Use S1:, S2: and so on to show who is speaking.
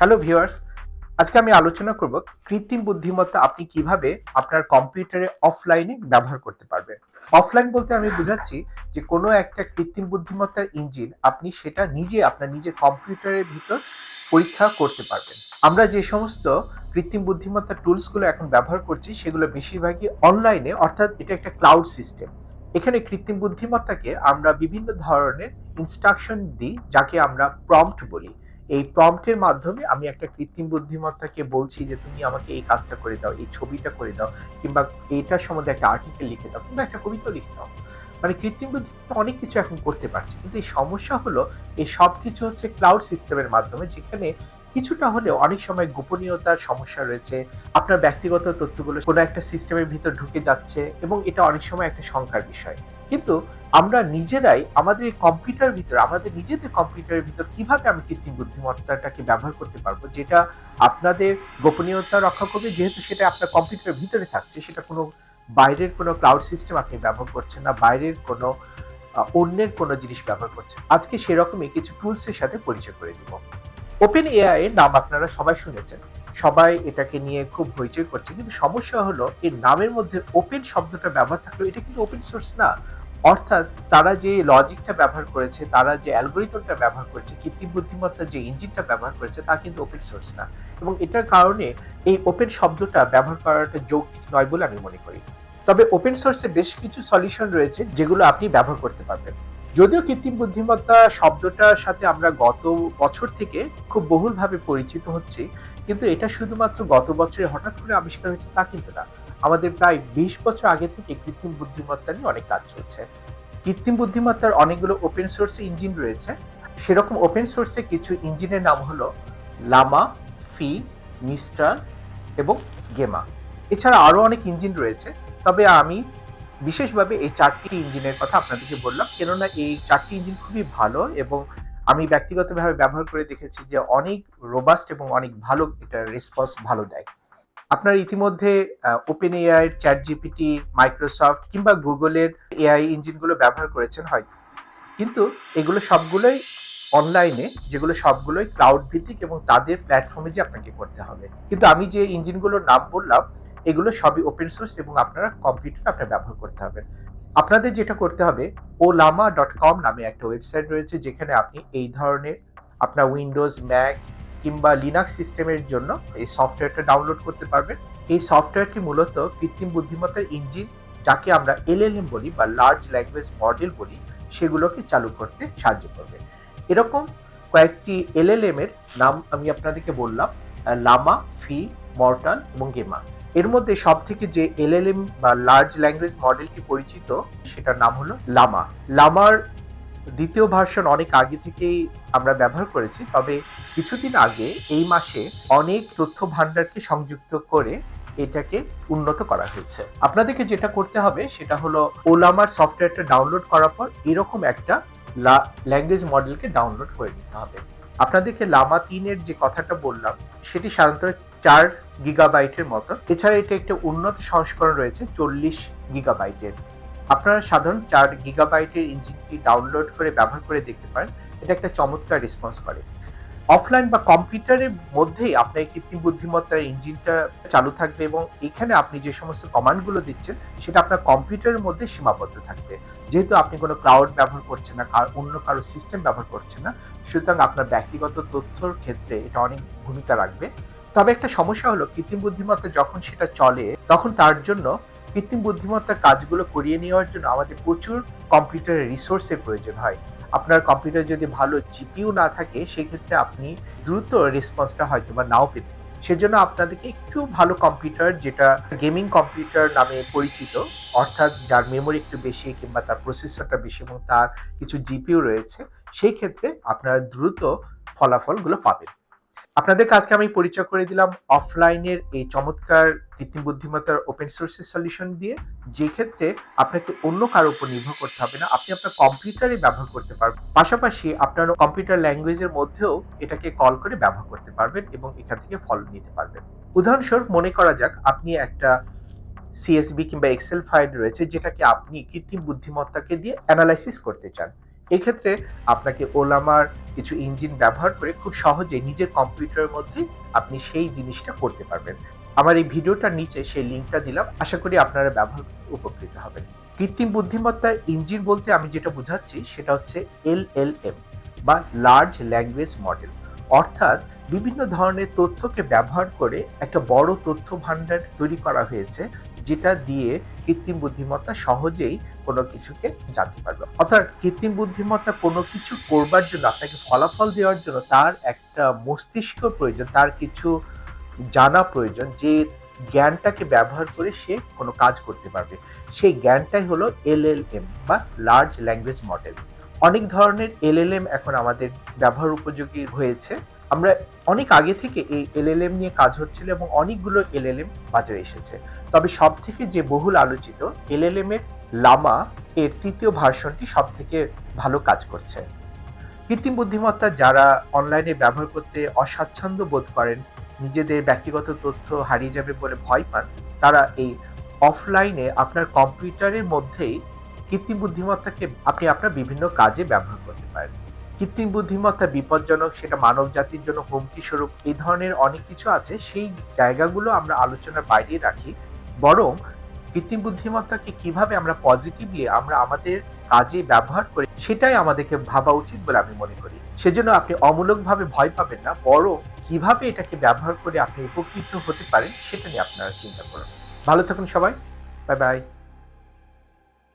S1: Hello viewers, আজকে আমি আলোচনা করব কৃত্রিম বুদ্ধিমত্তা আপনি কীভাবে আপনার কম্পিউটারে অফলাইনে ব্যবহার করতে পারবেন। অফলাইন বলতে আমি বোঝাচ্ছি যে কোনো একটা কৃত্রিম বুদ্ধিমত্তার ইঞ্জিন আপনি সেটা নিজে আপনার নিজের কম্পিউটারের ভিতর পরীক্ষা করতে পারবেন। আমরা যে সমস্ত কৃত্রিম বুদ্ধিমত্তার টুলসগুলো এখন ব্যবহার করছি, সেগুলো বেশিরভাগই অনলাইনে, অর্থাৎ এটা একটা ক্লাউড সিস্টেম। এখানে কৃত্রিম বুদ্ধিমত্তাকে আমরা বিভিন্ন ধরনের ইনস্ট্রাকশন দিই, যাকে আমরা প্রম্পট বলি। এই প্রম্পটের মাধ্যমে আমি একটা কৃত্রিম বুদ্ধিমত্তাকে বলছি যে, তুমি আমাকে এই কাজটা করে দাও, এই ছবিটা করে দাও, কিংবা এটার সম্বন্ধে একটা আর্টিকেল লিখে দাও, কিংবা একটা কবিতা লিখে দাও। মানে কৃত্রিম বুদ্ধিমত্তা অনেক কিছু এখন করতে পারছে। কিন্তু এই সমস্যা হলো, এই সব কিছু হচ্ছে ক্লাউড সিস্টেমের মাধ্যমে, যেখানে কিছুটা হলেও অনেক সময় গোপনীয়তার সমস্যা রয়েছে। আপনার ব্যক্তিগত তথ্যগুলো কোনো একটা সিস্টেমের ভিতর ঢুকে যাচ্ছে এবং এটা অনেক সময় একটা শঙ্কার বিষয়। কিন্তু আমরা নিজেরাই আমাদের কম্পিউটার ভিতর, আমাদের নিজেদের কম্পিউটারের ভিতর কীভাবে আমি কৃত্রিম বুদ্ধিমত্তাটাকে ব্যবহার করতে পারব, যেটা আপনাদের গোপনীয়তা রক্ষা করবে, যেহেতু সেটা আপনার কম্পিউটারের ভিতরে থাকছে, সেটা কোনো বাইরের কোনো ক্লাউড সিস্টেম আপনি ব্যবহার করছেন না, বাইরের কোনো অন্যের কোনো জিনিস ব্যবহার করছেন। আজকে সেরকমই কিছু টুলসের সাথে পরিচয় করে দিব। ওপেন এআই এর নাম আপনারা সবাই শুনেছেন। সবাই এটাকে নিয়ে খুব হইচই করছে কিন্তু সমস্যা হলো, এর নামের মধ্যে ওপেন শব্দটা ব্যবহার থাকলেও এটা কিন্তু ওপেন সোর্স না। অর্থাৎ তারা যে লজিকটা ব্যবহার করেছে, তারা যে অ্যালগোরিদমটা ব্যবহার করেছে, কৃত্রিম বুদ্ধিমত্তার যে ইঞ্জিনটা ব্যবহার করেছে, তা কিন্তু ওপেন সোর্স না। এবং এটার কারণে এই ওপেন শব্দটা ব্যবহার করাটা যৌক্তিক নয় বলে আমি মনে করি। তবে ওপেন সোর্সে বেশ কিছু সলিউশন রয়েছে, যেগুলো আপনি ব্যবহার করতে পারবেন। যদিও কৃত্রিম বুদ্ধিমত্তা শব্দটার সাথে আমরা গত বছর থেকে খুব বহুলভাবে পরিচিত হচ্ছি, কিন্তু এটা শুধুমাত্র গত বছরে হঠাৎ করে আবিষ্কার হয়েছে তা কিন্তু না। আমাদের প্রায় বিশ বছর আগে থেকে কৃত্রিম বুদ্ধিমত্তা নিয়ে অনেক কাজ চলছে। কৃত্রিম বুদ্ধিমত্তার অনেকগুলো ওপেন সোর্সে ইঞ্জিন রয়েছে। সেরকম ওপেন সোর্সে কিছু ইঞ্জিনের নাম হলো লামা, ফি, মিস্টার এবং গেমা। এছাড়া আরও অনেক ইঞ্জিন রয়েছে। তবে আমি বিশেষভাবে এই চারটি ইঞ্জিনের কথা আপনাদেরকে বললাম, কেননা এই চারটি ইঞ্জিন খুবই ভালো এবং আমি ব্যক্তিগতভাবে ব্যবহার করে দেখেছি যে অনেক রোবাস্ট এবং অনেক ভালো এটা রেসপন্স ভালো দেয়। আপনার ইতিমধ্যে open AI chat GPT Microsoft কিংবা গুগলের এআই ইঞ্জিনগুলো ব্যবহার করেছেন হয়তো। কিন্তু এগুলো সবগুলোই অনলাইনে যেগুলো সবগুলোই ক্লাউড ভিত্তিক এবং তাদের প্ল্যাটফর্মে যে আপনাকে করতে হবে। কিন্তু আমি যে ইঞ্জিনগুলোর নাম বললাম এগুলো সবই ওপেন সোর্স এবং আপনারা কম্পিউটার আপনার ব্যবহার করতে হবে। আপনাদের যেটা করতে হবে ওলামা ডট কম নামে একটা ওয়েবসাইট রয়েছে, যেখানে আপনি এই ধরনের আপনার উইন্ডোজ ম্যাক কিংবা লিনাক্স সিস্টেমের জন্য এই সফটওয়্যারটা ডাউনলোড করতে পারবেন। এই সফটওয়্যারটি মূলত কৃত্রিম বুদ্ধিমত্তার ইঞ্জিন যাকে আমরা এলএলএম বলি বা লার্জ ল্যাঙ্গুয়েজ মডেল বলি, সেগুলোকে চালু করতে সাহায্য করবে। এরকম কয়েকটি এলএলএম এর নাম আমি আপনাদেরকে বললাম লামা ফি মর্টান এবং গেমা এর মধ্যে সব থেকে যে এলএলএম বা লার্জ ল্যাঙ্গুয়েজ মডেলটি পরিচিত, সেটার নাম হলো লামা। লামার দ্বিতীয় ভার্সন অনেক আগে থেকেই আমরা ব্যবহার করেছি, তবে কিছুদিন আগে, এই মাসে অনেক তথ্য ভান্ডারকে সংযুক্ত করে এটাকে উন্নত করা হয়েছে। আপনাদেরকে যেটা করতে হবে, সেটা হলো ওলামার সফটওয়্যারটা ডাউনলোড করার পর এরকম একটা ল্যাঙ্গুয়েজ মডেলকে ডাউনলোড করে নিতে হবে। আপনাদেরকে লামা তিনের যে কথাটা বললাম, সেটি সাধারণত চার গিগাবাইটের মতো। এছাড়া এটা একটা উন্নত সংস্করণ রয়েছে চল্লিশ গিগাবাইটের। আপনারা সাধারণ চার গিগাবাইটের ইঞ্জিনটি ডাউনলোড করে, ব্যবহার করে দেখতে পারেন। এটা একটা চমৎকার রেসপন্স করে। অফলাইন বা কম্পিউটারের মধ্যেই আপনার এই কৃত্রিম বুদ্ধিমত্তার ইঞ্জিনটা চালু থাকবে এবং এখানে আপনি যে সমস্ত কমান্ডগুলো দিচ্ছেন, সেটা আপনার কম্পিউটারের মধ্যে সীমাবদ্ধ থাকবে। যেহেতু আপনি কোনো ক্লাউড ব্যবহার করছেন না অন্য কারও সিস্টেম ব্যবহার করছেন না, সুতরাং আপনার ব্যক্তিগত তথ্যর ক্ষেত্রে এটা অনেক ভূমিকা রাখবে। তবে একটা সমস্যা হলো, কৃত্রিম বুদ্ধিমত্তা যখন সেটা চলে, তখন তার জন্য কৃত্রিম বুদ্ধিমত্তার কাজগুলো করিয়ে নেওয়ার জন্য আমাদের প্রচুর কম্পিউটারের রিসোর্সের প্রয়োজন হয়। আপনার কম্পিউটার যদি ভালো জিপিইউ না থাকে, সেক্ষেত্রে আপনি দ্রুত রেসপন্সটা হয়তো বা নাও পেতে সেজন্য আপনাদেরকে একটু ভালো কম্পিউটার, যেটা গেমিং কম্পিউটার নামে পরিচিত, অর্থাৎ যার মেমোরি একটু বেশি কিংবা তার প্রসেসরটা বেশি এবং তার কিছু জিপিইউ রয়েছে সেই ক্ষেত্রে আপনারা দ্রুত ফলাফলগুলো পাবেন। আপনাদের কাজকে আমি পরিচয় করে দিলাম অফলাইনের এই চমৎকার কৃত্রিম বুদ্ধিমত্তার ওপেন সোর্সের সলিউশন দিয়ে। যে ক্ষেত্রে আপনাকে অন্য কারোর উপর নির্ভর করতে হবে না, আপনি আপনার কম্পিউটারে ব্যবহার করতে পারবেন। পাশাপাশি আপনার কম্পিউটার ল্যাঙ্গুয়েজের মধ্যেও এটাকে কল করে ব্যবহার করতে পারবেন এবং এখান থেকে ফল নিতে পারবেন। উদাহরণস্বরূপ মনে করা যাক, আপনি একটা সিএসবি কিংবা এক্সেল ফাইল রয়েছে, যেটাকে আপনি কৃত্রিম বুদ্ধিমত্তাকে দিয়ে অ্যানালাইসিস করতে চান। এক্ষেত্রে আপনাকে ওলামার কিছু ইঞ্জিন ব্যবহার করে খুব সহজে নিজের কম্পিউটারের মধ্যে আপনি সেই জিনিসটা করতে পারবেন। আমার এই ভিডিওটার নিচে সেই লিঙ্কটা দিলাম, আশা করি আপনারা ব্যবহার উপকৃত হবেন। কৃত্রিম বুদ্ধিমত্তার ইঞ্জিন বলতে আমি যেটা বোঝাচ্ছি সেটা হচ্ছে এল বা লার্জ ল্যাঙ্গুয়েজ মডেল অর্থাৎ বিভিন্ন ধরনের তথ্যকে ব্যবহার করে একটা বড় তথ্য ভাণ্ডার তৈরি করা হয়েছে, যেটা দিয়ে কৃত্রিম বুদ্ধিমত্তা সহজেই কোনো কিছুকে জানতে পারবে। অর্থাৎ কৃত্রিম বুদ্ধিমত্তা কোনো কিছু করবার জন্য, আপনাকে ফলাফল দেওয়ার জন্য তার একটা মস্তিষ্ক প্রয়োজন, তার কিছু জানা প্রয়োজন, যে জ্ঞানটাকে ব্যবহার করে সে কোনো কাজ করতে পারবে। সেই জ্ঞানটাই হলো এলএলএম বা লার্জ ল্যাঙ্গুয়েজ মডেল অনেক ধরনের এলএলএম এখন আমাদের ব্যবহার উপযোগী হয়েছে। আমরা অনেক আগে থেকে এই এলএলএম নিয়ে কাজ হচ্ছিল এবং অনেকগুলো এলএলএম বাজারে এসেছে। তবে সব থেকে যে বহুল আলোচিত এলএলএম এর লামা এর তৃতীয় ভার্সনটি সব থেকে ভালো কাজ করছে। কৃত্রিম বুদ্ধিমত্তা যারা অনলাইনে ব্যবহার করতে অস্বাচ্ছন্দ্য বোধ করেন, নিজেদের ব্যক্তিগত তথ্য হারিয়ে যাবে বলে ভয় পান, তারা এই অফলাইনে আপনার কম্পিউটারের মধ্যেই কৃত্রিম বুদ্ধিমত্তাকে আপনি আপনার বিভিন্ন কাজে ব্যবহার করতে পারেন। কৃত্রিম বুদ্ধিমত্তা বিপজ্জনক, সেটা মানব জাতির জন্য হুমকি স্বরূপ, এই ধরনের অনেক কিছু আছে। সেই জায়গাগুলো আমরা আলোচনার বাইরে রাখি। বরং কৃত্রিম বুদ্ধিমত্তাকে কীভাবে আমরা পজিটিভলি আমরা আমাদের কাজে ব্যবহার করি, সেটাই আমাদেরকে ভাবা উচিত বলে আমি মনে করি। সেজন্য আপনি অমূলকভাবে ভয় পাবেন না, বরং কীভাবে এটাকে ব্যবহার করে আপনি উপকৃত হতে পারেন, সেটা নিয়ে আপনারা চিন্তা করুন। ভালো থাকুন সবাই। Bye bye.